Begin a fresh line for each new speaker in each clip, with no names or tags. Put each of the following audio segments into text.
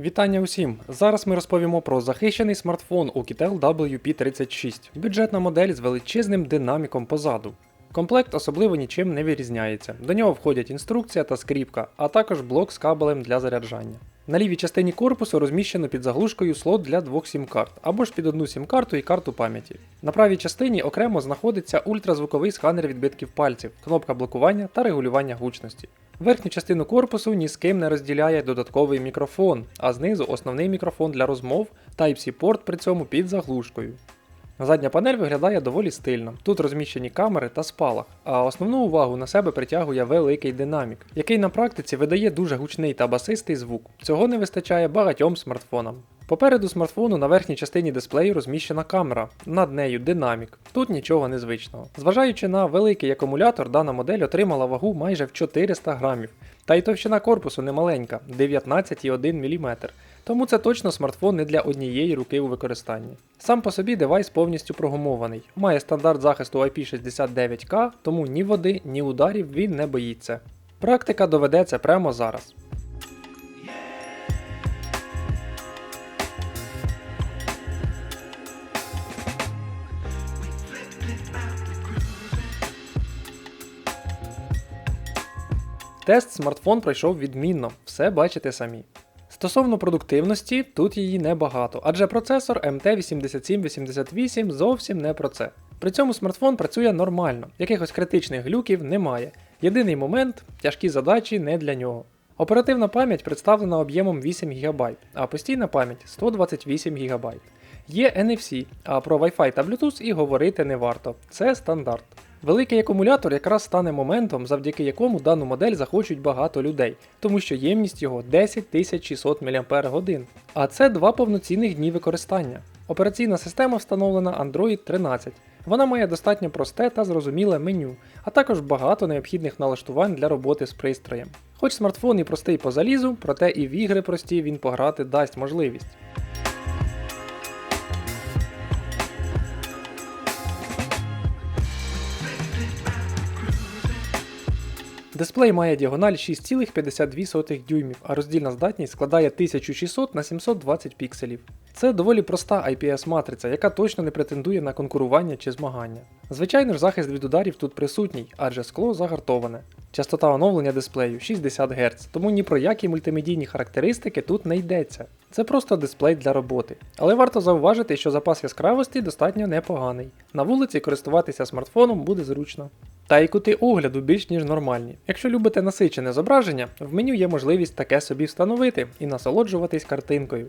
Вітання усім! Зараз ми розповімо про захищений смартфон Oukitel WP36, бюджетна модель з величезним динаміком позаду. Комплект особливо нічим не вирізняється. До нього входять інструкція та скріпка, а також блок з кабелем для заряджання. На лівій частині корпусу розміщено під заглушкою слот для двох сім-карт, або ж під одну сім-карту і карту пам'яті. На правій частині окремо знаходиться ультразвуковий сканер відбитків пальців, кнопка блокування та регулювання гучності. Верхню частину корпусу ні з ким не розділяє додатковий мікрофон, а знизу основний мікрофон для розмов, Type-C порт при цьому під заглушкою. Задня панель виглядає доволі стильно. Тут розміщені камери та спалах, а основну увагу на себе притягує великий динамік, який на практиці видає дуже гучний та басистий звук. Цього не вистачає багатьом смартфонам. Попереду смартфону на верхній частині дисплею розміщена камера, над нею динамік. Тут нічого незвичного. Зважаючи на великий акумулятор, дана модель отримала вагу майже в 400 грамів. Та й товщина корпусу немаленька 19,1 мм. Тому це точно смартфон не для однієї руки у використанні. Сам по собі девайс повністю прогумований, має стандарт захисту IP69K, тому ні води, ні ударів він не боїться. Практика доведеться прямо зараз. Тест смартфон пройшов відмінно, все бачите самі. Стосовно продуктивності, тут її небагато, адже процесор MT8788 зовсім не про це. При цьому смартфон працює нормально, якихось критичних глюків немає. Єдиний момент тяжкі задачі не для нього. Оперативна пам'ять представлена об'ємом 8 ГБ, а постійна пам'ять 128 ГБ. Є NFC, а про Wi-Fi та Bluetooth і говорити не варто. Це стандарт. Великий акумулятор якраз стане моментом, завдяки якому дану модель захочуть багато людей, тому що ємність його 10600 мАч. А це два повноцінних дні використання. Операційна система встановлена Android 13. Вона має достатньо просте та зрозуміле меню, а також багато необхідних налаштувань для роботи з пристроєм. Хоч смартфон і простий по залізу, проте і в ігри прості він пограти дасть можливість. Дисплей має діагональ 6,52 дюймів, а роздільна здатність складає 1600 на 720 пікселів. Це доволі проста IPS-матриця, яка точно не претендує на конкурування чи змагання. Звичайно ж, захист від ударів тут присутній, адже скло загартоване. Частота оновлення дисплею 60 Гц, тому ні про які мультимедійні характеристики тут не йдеться. Це просто дисплей для роботи. Але варто зауважити, що запас яскравості достатньо непоганий. На вулиці користуватися смартфоном буде зручно. Та і кути огляду більш ніж нормальні. Якщо любите насичене зображення, в меню є можливість таке собі встановити і насолоджуватись картинкою.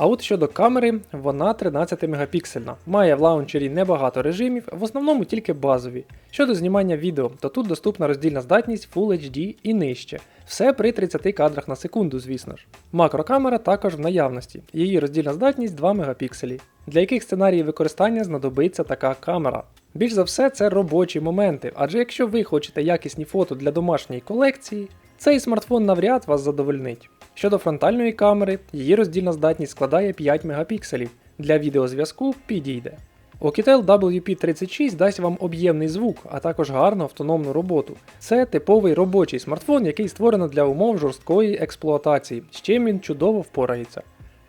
А от щодо камери, вона 13 мегапіксельна, має в лаунчері небагато режимів, в основному тільки базові. Щодо знімання відео, то тут доступна роздільна здатність Full HD і нижче. Все при 30 кадрах на секунду, звісно ж. Макрокамера також в наявності, її роздільна здатність 2 мегапікселі. Для яких сценаріїв використання знадобиться така камера? Більш за все, це робочі моменти, адже якщо ви хочете якісні фото для домашньої колекції, цей смартфон навряд вас задовольнить. Щодо фронтальної камери, її роздільна здатність складає 5 мегапікселів, для відеозв'язку підійде. Oukitel WP36 дасть вам об'ємний звук, а також гарну автономну роботу. Це типовий робочий смартфон, який створено для умов жорсткої експлуатації, з чим він чудово впорається.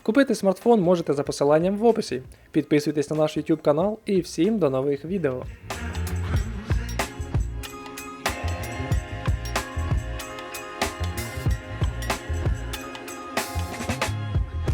Купити смартфон можете за посиланням в описі. Підписуйтесь на наш YouTube канал і всім до нових відео.